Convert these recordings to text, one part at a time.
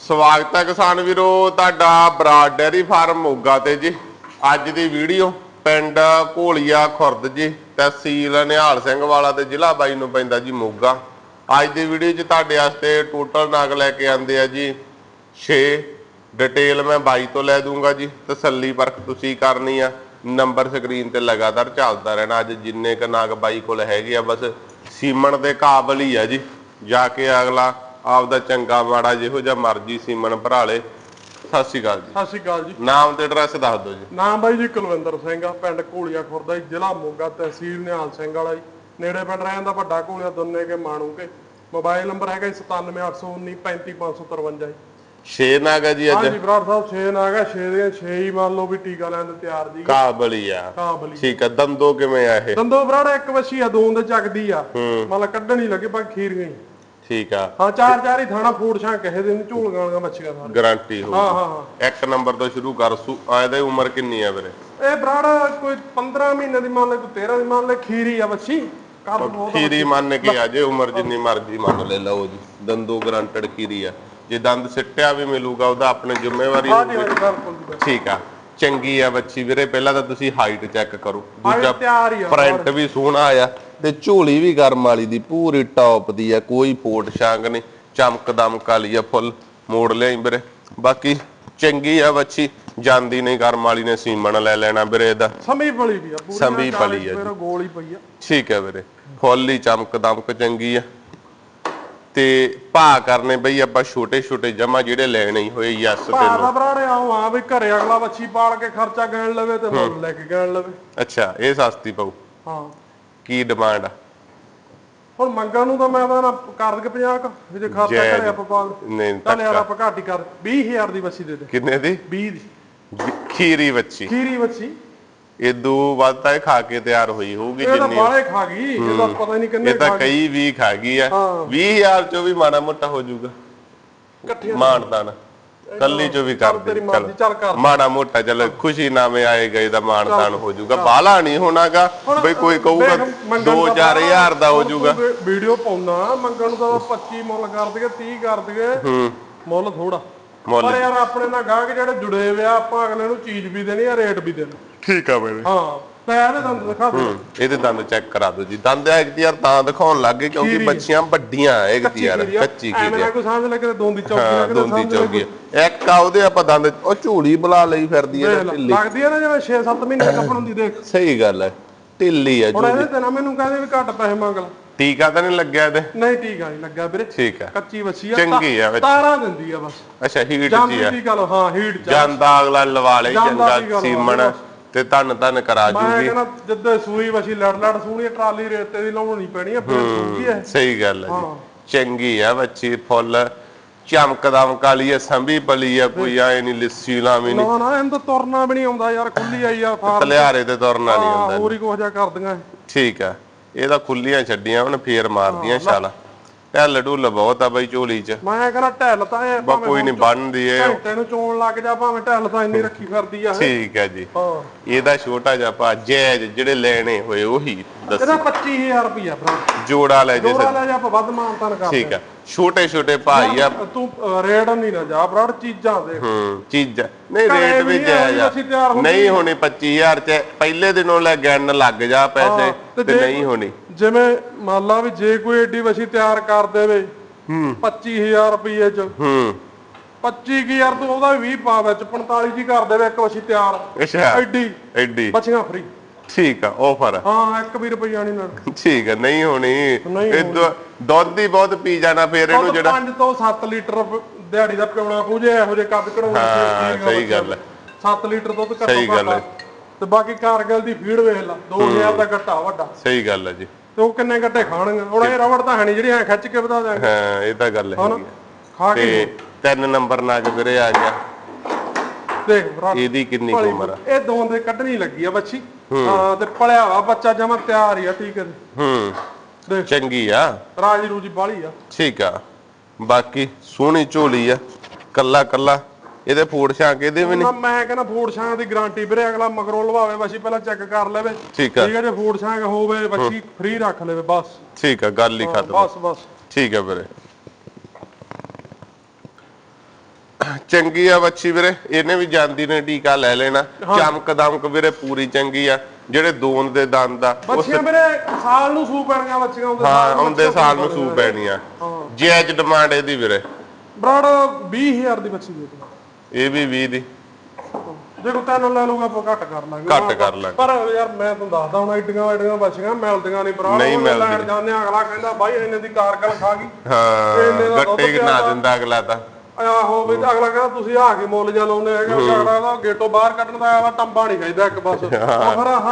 ਸਵਾਗਤ ਹੈ ਕਿਸਾਨ ਵੀਰੋ, ਤੁਹਾਡਾ ਬਰਾਡ ਡੈਰੀ ਫਾਰਮ ਮੋਗਾ ਤੇ ਜੀ। ਅੱਜ ਦੀ ਵੀਡੀਓ ਪਿੰਡ ਘੋਲੀਆ ਖੁਰਦ ਜੀ ਤਹਿਸੀਲ ਨਿਹਾਲ ਸਿੰਘ ਵਾਲਾ ਤੇ ਜ਼ਿਲ੍ਹਾ ਬਾਈ ਨੂੰ ਪੈਂਦਾ ਜੀ ਮੋਗਾ। ਅੱਜ ਦੀ ਵੀਡੀਓ 'ਚ ਤੁਹਾਡੇ ਵਾਸਤੇ ਟੋਟਲ ਨਾਗ ਲੈ ਕੇ ਆਂਦੇ ਆ ਜੀ। 6 ਡਿਟੇਲ ਮੈਂ ਬਾਈ ਤੋਂ ਲੈ ਦੂੰਗਾ ਜੀ। ਤਸੱਲੀ ਪਰਖ ਤੁਸੀਂ ਕਰਨੀ ਆ। ਨੰਬਰ ਸਕਰੀਨ ਤੇ ਲਗਾਤਾਰ ਚੱਲਦਾ ਰਹਿਣਾ। ਅੱਜ ਜਿੰਨੇ ਕ ਨਾਗ ਬਾਈ ਕੋਲ ਹੈਗੇ ਆ, ਬਸ ਸੀਮਣ ਦੇ ਕਾਬਲ ਹੀ ਆ ਜੀ। ਜਾ ਕੇ ਅਗਲਾ ਆਪਦਾ ਚੰਗਾ ਮਾੜਾ ਜਿਹੋ ਜਿਹਾ ਮਰਜ਼ੀ ਸੀਮਣ ਭਰਾ ਲੇ। ਸਤਿ ਸ਼੍ਰੀ ਅਕਾਲ ਜੀ। ਸਤਿ ਸ਼੍ਰੀ ਅਕਾਲ ਜੀ। ਨਾਮ ਤੇ ਐਡਰੈਸ ਦੱਸ ਦਿਓ ਜੀ। ਨਾਮ ਬਾਈ ਜੀ ਕੁਲਵਿੰਦਰ ਸਿੰਘ ਆ ਪਿੰਡ ਘੋਲੀਆ ਖੁਰਦਾ ਜੀ ਜ਼ਿਲ੍ਹਾ ਮੋਗਾ ਤਹਿਸੀਲ ਨਿਹਾਲ ਸਿੰਘ ਵਾਲਾ ਜੀ। ਨੇੜੇ ਪਿੰਡ ਰਹਿਣ ਦਾ ਵੱਡਾ ਘੋਲੀਆ ਦੋਨੇ ਕੇ ਮਾਣੂ ਕੇ। ਮੋਬਾਈਲ ਨੰਬਰ ਹੈਗਾ ਜੀ 97819 35553 ਜੀ। 6 ਨਗ ਜੀ ਅੱਜ। ਹਾਂਜੀ ਬਰਾੜ ਸਾਹਿਬ 6 ਨਾ ਹੈਗਾ 6 ਦੀਆਂ 6 ਹੀ ਮੰਨ ਲਓ ਵੀ ਟੀਕਾ ਲੈਣ ਦੇ ਤਿਆਰ ਜੀ। ਕਾਬਲ ਹੀ ਆ। ਕਾਬਲੀ ਠੀਕ ਆ ਦੰਦੋ ਕਿਵੇਂ ਆ ਇਹ? ਦੰਦੋ ਬਰਾੜ ਇੱਕ ਵਸੀ ਆ ਦੋਨ ਦੇ ਚੱਕਦੀ ਆ। ਮਤਲਬ ਕੱਢਣ ਹੀ ਲੱਗੇ ਪਰ ਖੀਰ ਗਈ ਠੀਕ ਆ। ਹਾਂ ਚਾਰ ਚਾਰ ਹੀ ਥਾਣਾ ਫੂਡ ਛਾਂ ਕਹੇ ਦੇ ਨੂੰ ਝੂਲ ਗਾਣਗਾ ਮੱਛੀਆਂ ਸਾਰੇ ਗਾਰੰਟੀ ਹੋ ਹਾਂ ਹਾਂ ਹਾਂ। ਇੱਕ ਨੰਬਰ ਤੋਂ ਸ਼ੁਰੂ ਕਰ ਸੂ ਆ ਇਹਦੀ ਉਮਰ ਕਿੰਨੀ ਆ ਵੀਰੇ? ਇਹ ਬਰਾੜ ਕੋਈ 15 ਮਹੀਨੇ ਦੀ ਮੰਨ ਲੈ ਕੋਈ 13 ਦੀ ਮੰਨ ਲੈ ਖੀਰੀ ਆ ਬੱਚੀ ਕੱਲ ਬਹੁਤ ਖੀਰੀ ਮੰਨ ਕੇ ਆ ਜੇ ਉਮਰ ਜਿੰਨੀ ਮਰਜ਼ੀ ਮੰਨ ਲੈ ਲਓ ਜੀ। ਦੰਦੋ ਗਰੰਟਡ ਖੀਰੀ ਆ। ਜੇ ਦੰਦ ਸਿੱਟਿਆ ਵੀ ਮਿਲੂਗਾ ਉਹਦਾ ਆਪਣੀ ਜ਼ਿੰਮੇਵਾਰੀ ਠੀਕ ਆ। ਚੰਗੀ ਆ ਬੱਚੀ ਵੀਰੇ ਪਹਿਲਾਂ ਤਾਂ ਤੁਸੀਂ ਹਾਈਟ ਚੈੱਕ ਕਰੋ। ਆ ਪ੍ਰਿੰਟ ਵੀ ਸੋਹਣਾ ਆ। ਤੇ ਝੋਲੀ ਵੀ ਗਰਮ ਵਾਲੀ ਦੀ ਪੂਰੀ ਟੌਪ ਦੀ ਆ ਕੋਈ ਫੋਟ ਛਾਂਗ ਨਹੀਂ। ਚਮਕ ਦਮਕ ਵਾਲੀ ਆ ਫੁੱਲ ਮੋੜ ਲਿਆਈ ਵੀਰੇ। ਬਾਕੀ ਚੰਗੀ ਆ ਬੱਚੀ ਜਾਂਦੀ ਨਹੀਂ ਗਰਮ ਵਾਲੀ ਨੇ ਸੀਮਣ ਲੈ ਲੈਣਾ ਵੀਰੇ ਇਹਦਾ। ਸਮੀ ਪਲੀ ਵੀ ਆ ਪੂਰੀ ਸੰਭੀ ਪਲੀ ਆ। ਮੇਰਾ ਗੋਲ ਹੀ ਪਈ ਆ। ਠੀਕ ਹੈ ਵੀਰੇ ਫੁੱਲ ਹੀ ਚਮਕ ਦਮਕ ਚੰਗੀ ਆ। ਤੇ ਭਾ ਕਰਨੇ ਬਈ ਆਪਾਂ ਛੋਟੇ ਛੋਟੇ ਜਮਾ ਜਿਹੜੇ ਲੈਣੇ ਹੀ ਹੋਏ ਯਸ ਭਾਅ ਤੈਨੂੰ ਦਾ ਬਰਾੜੇ ਆਉ ਆ ਵੀ ਘਰੇ ਅਗਲਾ ਬੱਚੀ ਪਾਲ ਕੇ ਖਰਚਾ ਗਣ ਲਵੇ ਤੇ ਮੁੱਲ ਲੈ ਕੇ ਗਣ ਲਵੇ। ਅੱਛਾ ਇਹ ਸਸਤੀ ਪਊ। ਹਾਂ। ਕੀ ਡਿਮਾਂਡ ਆ? ਹੁਣ ਮੰਗਾਂ ਨੂੰ ਤਾਂ ਮੈਂ ਤਾਂ ਨਾ ਕਰ ਦੇ 50 ਕ ਵੀ ਜੇ ਖਰਚਾ ਘਰੇ ਆਪਾਂ ਪਾਲ ਨਹੀਂ ਚੱਲ ਯਾਰ ਧੱਕਾ ਆਪਾਂ ਘੱਟ ਹੀ ਕਰ 20000 ਦੀ ਬੱਚੀ ਦੇ ਦੇ। ਕਿੰਨੇ ਦੀ? 20 ਦੀ। ਖੀਰੀ ਬੱਚੀ ਖੀਰੀ ਬੱਚੀ ਇਦੋਂ ਵੱਧ ਤਾਂ ਇਹ ਖਾ ਕੇ ਤਿਆਰ ਹੋਈ ਹੋਊਗੀ ਇਹ ਤਾਂ ਜਿੰਨੀ। ਬਾਲੇ ਖਾ ਗਈ ਇਹ ਤਾਂ ਪਤਾ ਨਹੀਂ ਕਿੰਨੇ ਇਹ ਤਾਂ ਖਾ ਗਈ। ਕਈ ਵੀ ਖਾ ਗਈ ਆ। ਹਾਂ। 20000 ਚੋਂ ਵੀ ਮਾੜਾ ਮੋਟਾ ਹੋ ਜਾਊਗਾ। ਇਕੱਠੀਆਂ ਮਾਨਦਾਨ ਕੱਲੀ ਚੋਂ ਵੀ ਕਰ ਚੱਲ ਤੇਰੀ ਦੇ ਮਰਜ਼ੀ, ਚੱਲ ਕਰ। ਮਾੜਾ ਮੋਟਾ ਚੱਲ ਖੁਸ਼ੀ ਨਾਮੇ ਆਏ ਗਏ ਦਾ ਮਾਨਦਾਨ ਹੋ ਜਾਊਗਾ। ਬਾਲਾ ਨਹੀਂ ਹੋਣਾਗਾ। ਬਈ ਕੋਈ ਕਹੂਗਾ 2-4000 ਦਾ ਹੋ ਜਾਊਗਾ। ਵੀਡੀਓ ਪਾਉਣਾ ਮੰਗਣ ਤਾਂ 25 ਮੁੱਲ ਕਰ ਦਈਏ 30 ਕਰ ਦਈਏ ਮੁੱਲ ਥੋੜਾ ਪਰ ਯਾਰ ਆਪਣੇ ਨਾਲ ਗਾਹਕ ਜਿਹੜੇ ਜੁੜੇ ਹੋਏ ਆ ਆਪਾਂ ਅਗਲੇ ਨੂੰ ਚੀਜ਼ ਵੀ ਦੇਣੀ ਆ ਰੇਟ ਵੀ ਦੇਣਾ। ਠੀਕ ਆ ਬਈ। ਹਾਂ। ਪੈ ਇਹਦੇ ਦੰਦ ਦਿਖਾ ਦੇ ਇਹਦੇ ਦੰਦ ਚੈੱਕ ਕਰਾ ਦਿਓ ਜੀ। ਦੰਦ ਐਕਟ ਯਾਰ ਤਾਂ ਦਿਖਾਉਣ ਲੱਗ ਗਏ ਕਿਉਂਕਿ ਖੀਰੀ। ਬੱਚੀਆਂ ਵੱਡੀਆਂ ਐਕਟ ਯਾਰ ਖੀਰੀ ਆ। ਕੱਚੀ ਐਵੇਂ ਕੀ ਨਾ ਕੋਈ ਸਮਝ ਲੈ ਕਿ ਦੋਂਦੀ ਚੌਕੀ ਹਾਂ ਲੱਗਦੇ ਦੋਂਦੀ ਚੌਗੀ ਆ। ਇੱਕ ਆ ਉਹਦੇ ਆਪਾਂ ਦੰਦ ਉਹ ਝੂੜੀ ਬੁਲਾ ਲਈ ਫਿਰਦੀ ਐ ਢਿੱਲੀ। ਲੱਗਦੀ ਆ ਨਾ ਜਿਵੇਂ 6-7 ਮਹੀਨੇ ਕੱਪਣ ਹੁੰਦੀ ਦੇਖ। ਸਹੀ ਗੱਲ ਐ ਢਿੱਲੀ ਆ ਹੁਣ ਝੂੜੀ ਇਹਦੇ ਤੇ ਨਾ ਮੈਨੂੰ ਕਹਿੰਦੇ ਵੀ ਘੱਟ ਪੈਸੇ ਮੰਗ ਲੈ। ਟੀਕਾ ਤਾਂ ਨਹੀਂ ਲੱਗਿਆ ਇਹਦੇ? ਨਹੀਂ ਠੀਕ ਆ ਨਹੀਂ ਲੱਗਾ ਵੀਰੇ। ਠੀਕ ਆ। ਕੱਚੀ ਵੱਛੀ ਆ ਚੰਗੀ ਆ ਵਿੱਚ। ਤਾਰਾਂ ਦਿੰਦੀ ਆ ਬਸ। ਅੱਛਾ ਹੀਟ ਜੀ ਜਾਂਦੀ ਆ। ਹਾਂ ਹੀਟ ਜਾਂਦਾ ਅਗਲਾ ਲਵਾ ਜਾਂਦਾ ਚੰਗਾ ਸੀਮਣ। ਤੇ ਧੰਨ ਧੰਨ ਕਰਾ ਮੈਂ ਜੂਗੀ। ਕਹਿੰਦਾ ਜਿੱਦਾਂ ਸੂਈ ਵਸੀ ਲੜ ਲੜ ਸੂਣੀ ਟਰਾਲੀ ਰੇਤੇ ਦੀ ਲਾਉਣੀ ਪੈਣੀ ਆ ਫਿਰ ਸੂਗੀ ਐ ਸਹੀ ਗੱਲ ਹੈ। ਜੀ। ਚੰਗੀ ਆ ਬੱਚੀ ਫੁੱਲ। ਚਮਕ ਦਮਕ ਵਾਲੀ ਆ ਸੰਭੀ ਪਲੀ ਆ ਕੋਈ ਆਏ ਨਹੀਂ ਲਿੱਸੀ ਲਾਵੀ ਨਹੀਂ ਨਾ ਨਾ ਇਹਨੂੰ ਤਾਂ ਤੁਰਨਾ ਵੀ ਨਹੀਂ ਆਉਂਦਾ ਯਾਰ ਖੁੱਲੀ ਆਈ ਆ ਫਾਰਮ। ਤਲਿਆਰੇ ਤੇ ਤੁਰਨਾ ਨਹੀਂ ਹੁੰਦਾ ਹੋਰ ਹੀ ਕੁਝ ਜਾ ਕਰਦੀਆਂ। ਠੀਕ ਆ। ਇਹ ਤਾਂ ਖੁੱਲੀਆਂ ਛੱਡੀਆਂ ਉਹਨੇ ਫੇਰ ਮਾਰਦੀਆਂ ਛਾਲਾ। ਢੱਲ ਢੁੱਲ ਬਹੁਤ ਆ ਬਈ ਝੋਲੀ ਚ। ਮੈਂ ਕਹਿੰਦਾ ਢੈਲ ਤਾਂ ਇਹ ਬਾ ਕੋਈ ਨਹੀਂ ਬੰਨਦੀ ਏ। ਘੰਟੇ ਨੂੰ ਚੋਣ ਲੱਗ ਜਾ ਭਾਵੇਂ ਢੈਲ ਤਾਂ ਇੰਨੀ ਰੱਖੀ ਫਿਰਦੀ ਆ ਇਹ। ਠੀਕ ਹੈ ਜੀ। ਹਾਂ। ਇਹਦਾ ਛੋਟਾ ਜਿਹਾ ਭਾ ਜੈਜ ਜਿਹੜੇ ਲੈਣੇ ਹੋਏ ਉਹੀ ਦੱਸ। ਇਹਦਾ 25000 ਰੁਪਿਆ ਭਰਾ। ਜੋੜਾ ਲੈ ਜੇ ਜੋੜਾ ਲੈ ਜਾ ਆਪਾਂ ਵੱਧ ਮਾਨਤਾਨ ਕਰਦੇ ਠੀਕ ਆ। ਛੋਟੇ ਛੋਟੇ ਭਾਈ ਆ। ਤੂੰ ਅ, ਰੇਟ ਨਹੀਂ ਨਾ ਜਾ ਭਰਾ ਚੀਜ਼ਾਂ ਦੇਖ ਹੂੰ ਚੀਜ਼ਾਂ। ਨਹੀਂ ਘਰੇ ਰੇਟ ਵੀ ਵੀ ਨਹੀਂ ਇਹੋ ਅਸੀਂ ਤਿਆਰ ਹੁੰਦੇ ਨਹੀਂ ਹੋਣੀ 25000 ਚ। ਪਹਿਲੇ ਦਿਨੋਂ ਲੈ ਗਿਣ ਲੱਗ ਜਾ ਪੈਸੇ ਤੇ ਤੇ ਜੇ- ਨਹੀਂ ਹੋਣੀ। ਜਿਵੇਂ ਮੰਨ ਲਾ ਵੀ ਜੇ ਕੋਈ ਏਡੀ ਵਸੀ ਤਿਆਰ ਕਰ ਦੇਵੇ ਹੂੰ। 25000 ਰੁਪਏ ਚ। ਹੂੰ। 25000 ਤੋਂ ਉਹਦਾ ਵੀ 20 ਪਾ ਵਿੱਚ 45 ਜੀ ਕਰ ਦੇਵੇ ਇੱਕ ਵਸੀ ਤਿਆਰ। ਅੱਛਾ। ਐਡੀ। ਐਡੀ। ਬਚੀਆਂ ਫਰੀ ਠੀਕ ਆ ਆਫਰ ਹਾਂ ਇੱਕ ਵੀ ਰੁਪਈਆ ਨਹੀਂ ਨਾਲ ਠੀਕ ਆ ਨਹੀਂ ਹੋਣੀ। ਇਹ ਦੁੱਧ ਹੀ ਬਹੁਤ ਪੀ ਜਾਣਾ ਫੇਰ ਇਹਨੂੰ ਜਿਹੜਾ 5 ਤੋਂ 7 ਲੀਟਰ ਦਿਹਾੜੀ ਦਾ ਪਿਉਣਾ ਪੂਜੇ ਇਹੋ ਜਿਹੇ ਕੱਦ ਕਢਾਉਣੇ ਹਾਂ, ਸਹੀ ਗੱਲ ਹੈ। 7 ਲੀਟਰ ਦੁੱਧ ਘੱਟੋ ਸਹੀ ਗੱਲ ਹੈ। ਤੇ ਬਾਕੀ ਕਾਰਗਲ ਦੀ ਫੀਡ ਵੇਖ ਲਾ 2000 ਦਾ ਘੱਟਾ ਵੱਡਾ। ਸਹੀ ਗੱਲ ਹੈ ਜੀ। ਤੇ ਉਹ ਕਿੰਨੇ ਘੱਟੇ ਖਾਣਗੇ? ਹੁਣ ਇਹ ਰਬੜ ਤਾਂ ਹੈ ਨਹੀਂ ਜਿਹੜੀ ਐ ਖਿੱਚ ਕੇ ਵਧਾ ਦਿਆਂਗੇ। ਹਾਂ ਇਹ ਤਾਂ ਗੱਲ ਆ। ਖਾ ਕੇ ਤੇ ਤਿੰਨ ਨੰਬਰ ਨਾਗ ਵੀਰੇ ਆ ਗਿਆ। ਦੇਖ ਇਹਦੀ ਕਿੰਨੀ ਉਮਰ ਆ? ਇਹ ਦੋਨ ਦੇ ਕੱਢਣੀ ਲੱਗੀ ਆ ਬੱਚੀ। ਹਾਂ। ਤੇ ਪਲਿਆ ਵਾ ਬੱਚਾ ਜਮਾ ਤਿਆਰ ਹੀ ਆ ਠੀਕ ਹੈ ਹੂੰ। ਦੇਖ। ਚੰਗੀ ਆ। ਰਾਜੀ ਰੂਜੀ ਬਾਲੀ ਆ। ਠੀਕ ਆ। ਬਾਕੀ ਸੋਹਣੀ ਝੋਲੀ ਆ। ਕੱਲਾ ਕੱਲਾ ਇਹਦੇ ਫੂਡ ਛਾਂਕ ਇਹਦੇ ਵੀ ਨਾ ਮੈਂ ਕਹਿੰਦਾ ਫੂਡ ਛਾਂ ਦੀ ਗਾਰੰਟੀ ਵੀਰੇ ਅਗਲਾ ਮਗਰੋਂ ਲਵਾਵੇ ਬੱਚੀ ਪਹਿਲਾਂ ਚੈੱਕ ਕਰ ਲਵੇ। ਠੀਕ ਹੈ ਜੇ ਫੂਡ ਛਾਂ ਹੋਵੇ ਬੱਚੀ ਫ੍ਰੀ ਰੱਖ ਲਵੇ ਬਸ। ਠੀਕ ਆ ਗੱਲ ਹੀ ਖਤਮ। ਬਸ ਬਸ। ਠੀਕ ਆ ਵੀਰੇ। ਚੰਗੀ ਆ ਬੱਚੀ ਵੀਰੇ ਇਹਨੇ ਵੀ ਜਾਂਦੀ ਨੇ ਟੀਕਾ ਲੈ ਲੈਣਾ। ਚਮਕ ਦਮਕ ਵੀਰੇ ਪੂਰੀ ਚੰਗੀ ਆ ਜਿਹੜੇ ਦੋਨ ਦੇ ਦੰਦ ਆ ਬੱਚੀਆਂ ਮੇਰੇ ਸਾਲ ਨੂੰ ਸੂ ਪੈਣੀਆਂ ਬੱਚੀਆਂ ਆਉਂਦੇ ਹਾਂ ਆਉਂਦੇ ਸਾਲ ਨੂੰ ਸੂ ਪੈਣੀ ਆ ਜੈਜ ਡਿਮਾਂਡ ਇਹਦੀ ਵੀਰੇ। ਬਰਾੜ 20000 ਦੀ ਬੱਚੀ ਦੇ। ਇਹ ਵੀ 20 ਦੀ ਜੇ ਕੋ ਤੈਨੂੰ ਲੈ ਲੂਗਾ ਆਪਾਂ ਘੱਟ ਕਰ ਲਾਂਗੇ ਘੱਟ ਕਰ ਲਾਂਗੇ। ਪਰ ਯਾਰ ਮੈਂ ਤੁਹਾਨੂੰ ਦੱਸਦਾ ਹੁਣ ਐਡੀਆਂ ਐਡੀਆਂ ਬੱਚੀਆਂ ਮਿਲਦੀਆਂ ਨਹੀਂ ਬਰਾੜ ਨਹੀਂ ਮਿਲਦੀਆਂ। ਲੈਣ ਜਾਂਦੇ ਅਗਲਾ ਕਹਿੰਦਾ ਬਾਈ ਇਹਨੇ ਦੀ ਕਾਰਗਲ ਖਾ ਗਈ ਹਾਂ ਗੱਟੇ ਨਾ। ਦਿੰਦਾ ਅਗਲਾ ਤਾਂ ਆਹੋ ਵੀ ਤਾਂ ਅਗਲਾ ਕਹਿੰਦਾ ਤੁਸੀਂ ਆ ਕੇ ਮੁੱਲ ਜਾ ਲਾਉਂਦੇ ਹੈਗੇ ਅਗਲਾ ਦਾ ਗੇਟੋਂ ਬਾਹਰ ਕੱਢਣ ਦਾ ਆਵਾ ਟੰਬਾ ਨਹੀਂ ਖਾਈਦਾ ਇੱਕ ਬਸ।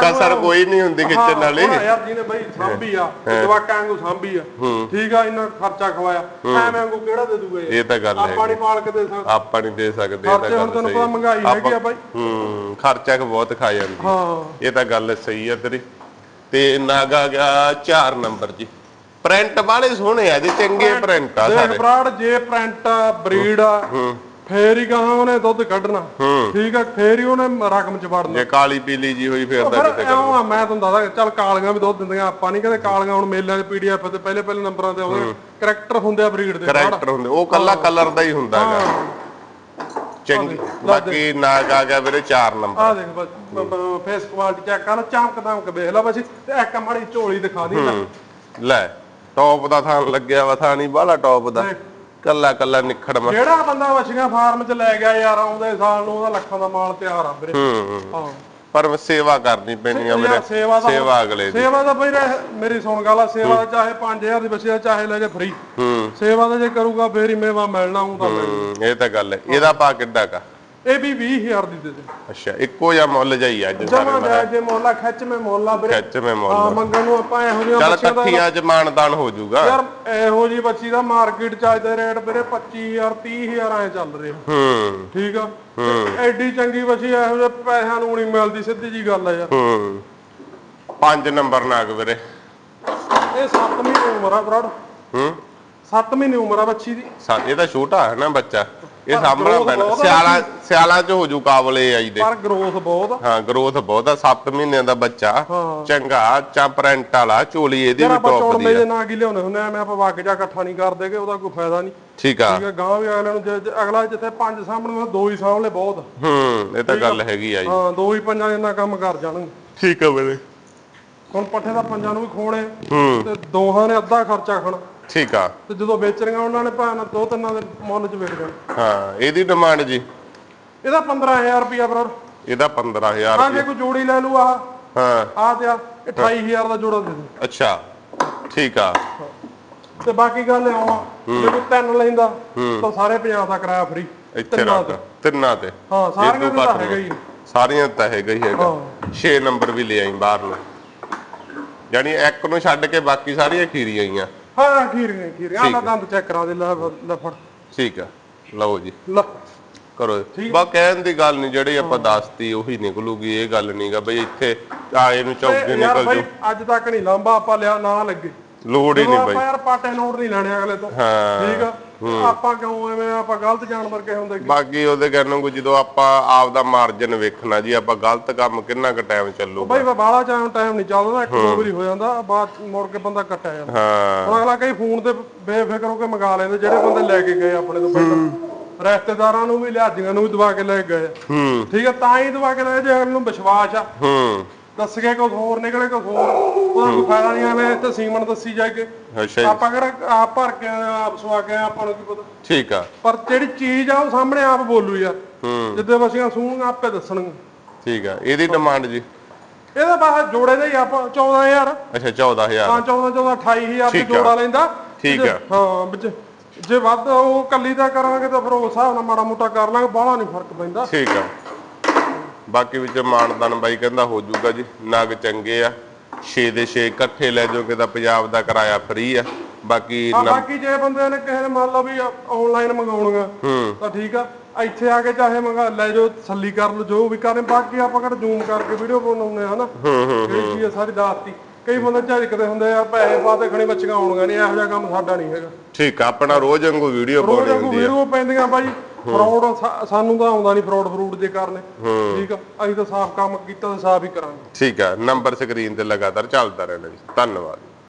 ਕਸਰ ਕੋਈ ਨਹੀਂ ਹੁੰਦੀ ਖਿੱਚਣ ਵਾਲੀ। ਯਾਰ ਜਿਹਨੇ ਬਈ ਸਾਂਭੀ ਆ ਜਵਾਕਾਂ ਵਾਂਗੂ ਸਾਂਭੀ ਆ। ਠੀਕ ਆ ਇੰਨਾ ਖਰਚਾ ਖਵਾਇਆ। ਐਵੇਂ ਵਾਂਗੂ ਕਿਹੜਾ ਦੇ ਦੂਗਾ ਇਹ? ਤਾਂ ਗੱਲ ਹੈ ਆਪਾਂ ਨਹੀਂ ਪਾਲ ਕੇ ਦੇ ਸਕਦੇ। ਆਪਾਂ ਨਹੀਂ ਦੇ ਸਕਦੇ ਇਹ ਤਾਂ ਗੱਲ ਸਹੀ ਪਤਾ ਮਹਿੰਗਾਈ ਹੈਗੀ ਆ ਬਾਈ। ਹੂੰ ਖਰਚਾ ਕੁ ਬਹੁਤ ਖਾ ਜਾਂਦੀ ਹਾਂ। ਇਹ ਤਾਂ ਗੱਲ ਸਹੀ ਆ ਤੇਰੀ। ਤੇ ਨਾਗਾ ਗਿਆ 4 ਨੰਬਰ ਜੀ। ਪ੍ਰਿੰਟ ਵਾਲੇ ਸੋਹਣੇ ਆ ਜੀ ਚੰਗੇ ਪ੍ਰਿੰਟ ਆ ਸਾਰੇ ਬਰਾੜ ਜੇ ਪ੍ਰਿੰਟ ਆ ਬਰੀਡ ਆ ਫੇਰ ਹੀ ਕਹਾਂ ਉਹਨੇ ਦੁੱਧ ਕੱਢਣਾ। ਠੀਕ ਆ ਫੇਰ ਹੀ ਉਹਨੇ ਰਕਮ ਚ ਵੜਨਾ। ਜੇ ਕਾਲੀ ਪੀਲੀ ਜੀ ਹੋਈ ਫੇਰ ਤਾਂ ਕਿਤੇ ਆ, ਮੈਂ ਤੁਹਾਨੂੰ ਦੱਸਦਾ ਚੱਲ ਕਾਲੀਆਂ ਵੀ ਦੁੱਧ ਦਿੰਦੀਆਂ ਆਪਾਂ ਨਹੀਂ ਕਹਿੰਦੇ ਕਾਲੀਆਂ ਹੁਣ ਮੇਲਿਆਂ ਦੇ ਪੀਡੀਐਫ ਤੇ ਪਹਿਲੇ ਪਹਿਲੇ ਨੰਬਰਾਂ ਤੇ ਆਉਂਦੇ। ਕਰੈਕਟਰ ਹੁੰਦੇ ਆ ਬਰੀਡ ਦੇ ਕਰੈਕਟਰ ਹੁੰਦੇ ਉਹ ਕੱਲਾ ਕਲਰ ਦਾ ਹੀ ਹੁੰਦਾ ਹੈਗਾ। ਚੰਗੀ ਬਾਕੀ ਨਾਗ ਆ ਗਿਆ ਵੀਰੇ 4 ਨੰਬਰ। ਆ ਦੇਖ ਫੇਸ ਕੁਆਲਿਟੀ ਚੈੱਕ ਕਰ ਚਮਕ ਦਮਕ ਵੇਖ ਲੈ ਬਸ ਤੇ ਇੱਕ ਮਾੜੀ ਝੋਲੀ ਦਿਖਾ ਦੀ ਲੈ। ਟੌਪ ਦਾ ਥਾਂ ਲੱਗਿਆ ਵਾ ਥਾਂ ਨਹੀਂ ਬਾਹਲਾ ਟੌਪ ਦਾ। ਕੱਲਾ ਕੱਲਾ ਨਿਖੜ ਮਾ ਜਿਹੜਾ ਬੰਦਾ ਵਛੀਆਂ ਫਾਰਮ ਚ ਲੈ ਗਿਆ ਯਾਰ ਆਉਂਦੇ ਸਾਲ ਨੂੰ ਉਹਦਾ ਲੱਖਾਂ ਦਾ ਮਾਲ ਤਿਆਰ ਆ ਵੀਰੇ। ਹੂੰ ਪਰ ਸੇਵਾ ਕਰਨੀ ਪੈਣੀ ਆ ਵੀਰੇ ਯਾਰ ਸੇਵਾ ਅਗਲੇ ਦੀ। ਸੇਵਾ ਦਾ ਰਹਿ- ਮੇਰੀ ਸੁਣ ਗੱਲ ਆ ਸੇਵਾ ਦਾ ਚਾਹੇ 5000 ਦੀ ਬੱਚੇ ਦਾ ਚਾਹੇ ਲੈ ਜਾ ਫ੍ਰੀ ਸੇਵਾ ਦਾ ਜੇ ਕਰੂਗਾ ਫੇਰ ਹੀ ਮੇਵਾ ਮਿਲਣਾ ਉਹ ਤਾਂ ਇਹ ਤਾਂ ਗੱਲ ਹੈ। ਇਹਦਾ ਪਾ ਕਿੱਡਾ ਕਾ ਇਹ ਵੀ 20000 ਦੀ ਦੇ ਦੇ। ਅੱਛਾ ਇੱਕੋ ਜਿਹਾ ਮੁੱਲ ਜਾਈ ਅੱਜ ਜਮਾ ਜਾ ਜੇ ਮੋਲਾ ਖਿੱਚ ਮੈਂ ਮੋਲਾ ਵੀਰੇ। ਖਿੱਚ ਮੈਂ ਹਾਂ ਮੰਗਣ ਨੂੰ ਆਪਾਂ ਇਹੋ ਜਿਹੀਆਂ ਚੱਲ ਦਾ ਇਕੱਠੀਆਂ ਚ ਮਾਨਦਾਨ ਹੋ ਜਾਊਗਾ। ਯਾਰ ਇਹੋ ਜੀ ਬੱਚੀ ਦਾ ਮਾਰਕੀਟ ਚ ਅੱਜ ਦੇ ਰੇਟ ਵੀਰੇ 25000 30000 ਐ ਚੱਲ ਰਹੇ ਆ। ਹੂੰ। ਠੀਕ ਆ? ਐਡੀ ਚੰਗੀ ਬੱਚੀ ਇਹੋ ਜਿਹੇ ਪੈਸਿਆਂ ਨੂੰ ਨਹੀਂ ਮਿਲਦੀ ਸਿੱਧੀ ਜੀ ਗੱਲ ਆ ਯਾਰ। ਹੂੰ। ਪੰਜ ਨੰਬਰ ਨਾਗ ਵੀਰੇ। ਇਹ 7 ਮਹੀਨੇ ਉਮਰ ਆ ਬਰਾੜ। ਹੂੰ। 7 ਮਹੀਨੇ ਉਮਰ ਆ ਬੱਚੀ ਦੀ। ਇਹ ਤਾਂ ਛੋਟਾ ਹੈ ਨਾ ਬੱਚਾ। ਇਹ ਸਾਹਮਣਾ growth ਪੈਣਾ। ਬਹੁਤ ਆ। ਸਿਆਲਾਂ ਸਿਆਲਾਂ ਚ ਹੋ ਜੂ ਕਾਬਲੇ ਆਈ ਦੇ। ਪਰ ਗਰੋਥ ਬਹੁਤ ਆ। ਹਾਂ ਗਰੋਥ ਬਹੁਤ ਆ। 7 ਮਹੀਨਿਆਂ ਦਾ ਬੱਚਾ। ਹਾਂ। ਚੰਗਾ ਚਾਂਪਰੈਂਟ ਵਾਲਾ ਝੋਲੀ ਇਹਦੀ ਯਾਰ ਵੀ ਆਪਾਂ ਟੌਪ ਚੌੜਮੇ ਦੀ ਆ। ਦੇ ਨਾ ਕੀ ਲਿਆਉਣੇ ਹੁੰਦੇ ਆ ਮੈਂ ਆਪਾਂ ਵਗ ਜਾ ਇਕੱਠਾ ਨਹੀਂ ਕਰਦੇ ਕਿ ਉਹਦਾ ਕੋਈ ਫਾਇਦਾ ਨਹੀਂ। ਠੀਕ ਆ। ਠੀਕ ਆ ਗਾਂ ਵੀ ਅਗਲੇ ਨੂੰ ਜੇ- ਜੇ ਅਗਲਾ ਜਿੱਥੇ ਪੰਜ ਸਾਹਮਣੇ ਉਹ ਦੋ ਹੀ ਸਾਹਮਣੇ ਬਹੁਤ ਆ। ਹੂੰ ਇਹ ਤਾਂ ਗੱਲ ਹੈਗੀ ਆ ਜੀ। ਹਾਂ ਦੋ ਹੀ ਪੰਜਾਂ ਜਿੰਨਾ ਕੰਮ ਕਰ ਜਾਣਗੇ। ਠੀਕ ਆ ਵੀਰੇ। ਹੁਣ ਪੱਠੇ ਦਾ ਪੰਜਾਂ ਨੂੰ ਵੀ ਖੋਣੇ ਹੂੰ। ਤੇ ਦੋਹਾਂ ਨੇ ਅੱਧਾ ਖਰਚਾ ਖਾਣਾ। ਠੀਕ ਆ। ਤੇ ਜਦੋਂ ਵੇਚਣੀਆਂ ਉਹਨਾਂ ਨੇ ਭਾਵੇਂ ਦੋ ਤਿੰਨਾਂ ਦੇ ਮੁੱਲ 'ਚ ਵਿਕ ਜਾਣ ਹਾਂ ਇਹਦੀ ਡਿਮਾਂਡ ਜੀ। ਇਹਦਾ 15000 ਰੁਪਿਆ ਬਰੋਰ ਇਹਦਾ 15000 ਹਾਂ ਜੇ ਕੋਈ ਜੋੜੀ ਲੈ ਲੂ ਆ ਹਾਂ। ਆ ਤੇ ਆ ਇਹ 28000 ਦਾ ਜੋੜਾ ਦੇ ਦੇ। ਅੱਛਾ ਠੀਕ ਆ। ਤੇ ਬਾਕੀ ਗੱਲ ਆਉਂ ਜੇ ਕੋਈ ਤਿੰਨ ਲੈਂਦਾ ਤਾਂ ਸਾਰੇ ਪੰਜਾਬ ਦਾ ਕਿਰਾਇਆ ਫ੍ਰੀ ਇੱਥੇ ਰੱਖ ਤਿੰਨਾਂ ਤੇ। ਹਾਂ ਸਾਰੀਆਂ ਤੋਂ ਤਾਂ ਹੈਗਾ ਹੀ। ਸਾਰੀਆਂ ਤਾਂ ਹੈਗਾ ਹੀ ਹੈਗਾ। 6 ਨੰਬਰ ਵੀ ਲੈ ਆਈ ਬਾਹਰ ਨੂੰ। ਯਾਨੀ ਇੱਕ ਨੂੰ ਛੱਡ ਕੇ ਬਾਕੀ ਸਾਰੀਆਂ ਖੀਰੀਆਂ ਆਈਆਂ। ਹਾਂ ਖੀਰੀਆਂ ਖੀਰੀਆਂ ਆਹ ਲੈ ਦੰਦ ਚੈੱਕ ਕਰਾ ਦੇ ਲੈ ਲੈ ਫੜ। ਠੀਕ ਆ ਲਓ ਜੀ। ਲੈ। ਕਰੋ। ਬਾ ਕਹਿਣ ਦੀ ਗੱਲ ਨਹੀਂ ਜਿਹੜੀ ਆਪਾਂ ਦੱਸਤੀ ਉਹੀ ਨਿਕਲੂਗੀ ਇਹ ਗੱਲ ਨਹੀਂਗਾ ਬਈ ਇੱਥੇ ਆਏ ਨੂੰ ਚੌਕੇ ਤੇ ਯਾਰ ਨਿਕਲ ਜੂ ਅੱਜ ਤੱਕ ਨਹੀਂ ਲਾਂਬਾ ਆਪਾਂ ਲਿਆ ਨਾ ਲੱਗੇ। ਲੋੜ ਹੀ ਜਦੋਂ ਨਹੀਂ ਬਈ। ਆਪਾਂ ਯਾਰ ਪਾਟੇ ਨੋਟ ਨਹੀਂ ਲੈਣੇ ਅਗਲੇ ਤੋਂ। ਹਾਂ। ਠੀਕ ਆ? ਆਪਾਂ ਕਿਉਂ ਐਵੇਂ ਆਪਾਂ ਗਲਤ ਜਾਨਵਰ ਕਹੇ ਹੁੰਦੇ ਕਿ? ਬਾਕੀ ਉਹਦੇ ਕਹਿਣ ਨੂੰ ਜਦੋਂ ਆਪਾਂ ਆਪ ਦਾ ਮਾਰਜਨ ਵੇਖਣਾ ਜੀ ਆਪਾਂ ਗਲਤ ਕੰਮ ਕਿੰਨਾ ਕੁ ਟਾਈਮ ਚੱਲੂਗਾ। ਬਈ ਬਾਲਾ ਟਾਈਮ ਟਾਈਮ ਨਹੀਂ ਚੱਲਦਾ ਇੱਕ ਦੋ ਵਾਰੀ ਹੋ ਜਾਂਦਾ ਬਾਅਦ ਮੁੜ ਕੇ ਬੰਦਾ ਕੱਟਿਆ ਜਾਂਦਾ। ਹਾਂ। ਹੁਣ ਅਗਲਾ ਕਈ ਫੋਨ ਤੇ ਬੇਫਿਕਰ ਹੋ ਕੇ ਮੰਗਾ ਲੈਂਦੇ ਜਿਹੜੇ ਬੰਦੇ ਲੈ ਕੇ ਗਏ ਆਪਣੇ ਤੋਂ ਪਹਿਲਾਂ। ਰਿਸ਼ਤੇਦਾਰਾਂ ਨੂੰ ਵੀ ਲਿਆਜੀਆਂ ਨੂੰ ਵੀ ਦਵਾ ਕੇ ਲੈ ਕੇ ਗਏ ਹੂੰ। ਠੀਕ ਆ ਤਾਂ ਹੀ ਦਵਾ ਕੇ ਲੈ ਜੇ ਅਗਲੇ ਨੂੰ ਵਿਸ਼ਵਾਸ ਆ। ਹੂੰ। ਦੱਸ ਕੇ ਕੁਝ ਹੋਰ ਨਿਕਲੇ ਕੁਝ ਹੋਰ। ਉਹਦਾ ਕੋਈ ਫਾਇਦਾ ਨਹੀਂ ਐਵੇਂ ਇੱਥੇ ਸੀਮਨ ਦੱਸੀ ਜਾਏਗੇ ਅੱਛਾ ਜੀ। ਆਪਾਂ ਕਿਹੜਾ ਆਪ ਭਰ ਕੇ ਆਏ ਆ, ਆਪ ਸਵਾ ਕੇ ਆਏ ਆ, ਆਪਾਂ ਨੂੰ ਕੀ ਪਤਾ। ਠੀਕ ਆ। ਪਰ ਜਿਹੜੀ ਚੀਜ਼ ਆ ਉਹ ਸਾਹਮਣੇ ਆਪ ਬੋਲੂ ਯਾਰ। ਹੂੰ। ਜਿੱਦੇ ਵਸੀਆਂ ਸੂਣਗਾ ਆਪੇ ਦੱਸਣਗੇ। ਠੀਕ ਆ। ਇਹਦੀ ਡਿਮਾਂਡ ਜੀ? ਇਹਦਾ ਬਾਹਰ ਜੋੜੇ ਦਾ ਹੀ ਆਪਾਂ 14000 ਅੱਛਾ 14000 ਹਾਂ 14 14 28000 ਤੇ ਠੀਕ ਆ। ਜੋੜਾ ਲੈਂਦਾ। ਠੀਕ ਜੇ- ਆ। ਹਾਂ ਵਿੱਚ ਜੇ ਵੱਧ ਉਹ ਕੱਲੀ ਦਾ ਕਰਾਂਗੇ ਤਾਂ ਫਿਰ ਉਸ ਹਿਸਾਬ ਨਾਲ ਮਾੜਾ ਮੋਟਾ ਕਰ ਲਾਂਗੇ ਬਾਹਲਾ ਨਹੀਂ ਫ਼ਰਕ ਪੈਂਦਾ। ਠੀਕ ਆ। ਬਾਕੀ ਵਿੱਚ ਮਾਨਦਾਨ ਬਾਈ ਕਹਿੰਦਾ ਹੋ ਜਾਊਗਾ ਜੀ ਨਗ ਚੰਗੇ ਆ। 6 ਦੇ 6 ਇਕੱਠੇ ਲੈ ਜਾਓਗੇ ਤਾਂ ਪੰਜਾਬ ਦਾ ਕਿਰਾਇਆ ਫ੍ਰੀ ਆ। ਬਾਕੀ ਹਾਂ ਬਾਕੀ ਜੇ ਬੰਦੇ ਨੇ ਕਿਸੇ ਨੇ ਮੰਨ ਲਓ ਵੀ ਆਨਲਾਈਨ ਮੰਗਾਉਣਗਾ ਤਾਂ ਠੀਕ ਆ। ਇੱਥੇ ਆ ਕੇ ਚਾਹੇ ਮੰਗਾ ਲੈ ਜਾਓ ਤਸੱਲੀ ਕਰ ਲਓ ਜੋ ਵੀ ਕਰਨੇ। ਬਾਕੀ ਆਪਾਂ ਕਿਹੜਾ ਜ਼ੂਮ ਕਰਕੇ ਵੀਡੀਓ ਬਣਾਉਂਦੇ ਹਨਾ? ਚੀਜ਼ ਆ ਸਾਰੀ ਦੱਸਤੀ ਕਈ ਬੰਦੇ ਝਿਜਕਦੇ ਹੁੰਦੇ ਆ ਪੈਸੇ ਪਾ ਤੇ ਖਣੀ ਬੱਚੀਆਂ ਆਉਣਗੀਆਂ ਨਹੀਂ ਇਹੋ ਜਿਹਾ ਕੰਮ ਸਾਡਾ ਨਹੀਂ ਹੈਗਾ। ਠੀਕ ਆ ਆਪਣਾ ਰੋਜ਼ ਵਾਂਗੂ ਵੀਡੀਓ ਰੋਜ਼ ਪਾਉਣੀ ਵਾਂਗੂ ਹੁੰਦੀ ਆ। ਵੀਡੀਓ ਪੈਂਦੀਆਂ ਬਾਈ। ਫਰਾਡ ਸਾਨੂੰ ਤਾਂ ਆਉਂਦਾ ਨਹੀਂ ਫਰਾਡ ਫਰੂਡ ਜੇ ਕਰਨੇ। ਠੀਕ ਆ ਅਸੀਂ ਤਾਂ ਸਾਫ਼ ਕੰਮ ਕੀਤਾ ਤਾਂ ਸਾਫ਼ ਹੀ ਕਰਾਂਗੇ। ਠੀਕ ਆ ਨੰਬਰ ਸਕਰੀਨ ਤੇ ਲਗਾਤਾਰ ਚੱਲਦਾ ਰਹਿਣਾ ਜੀ। ਧੰਨਵਾਦ।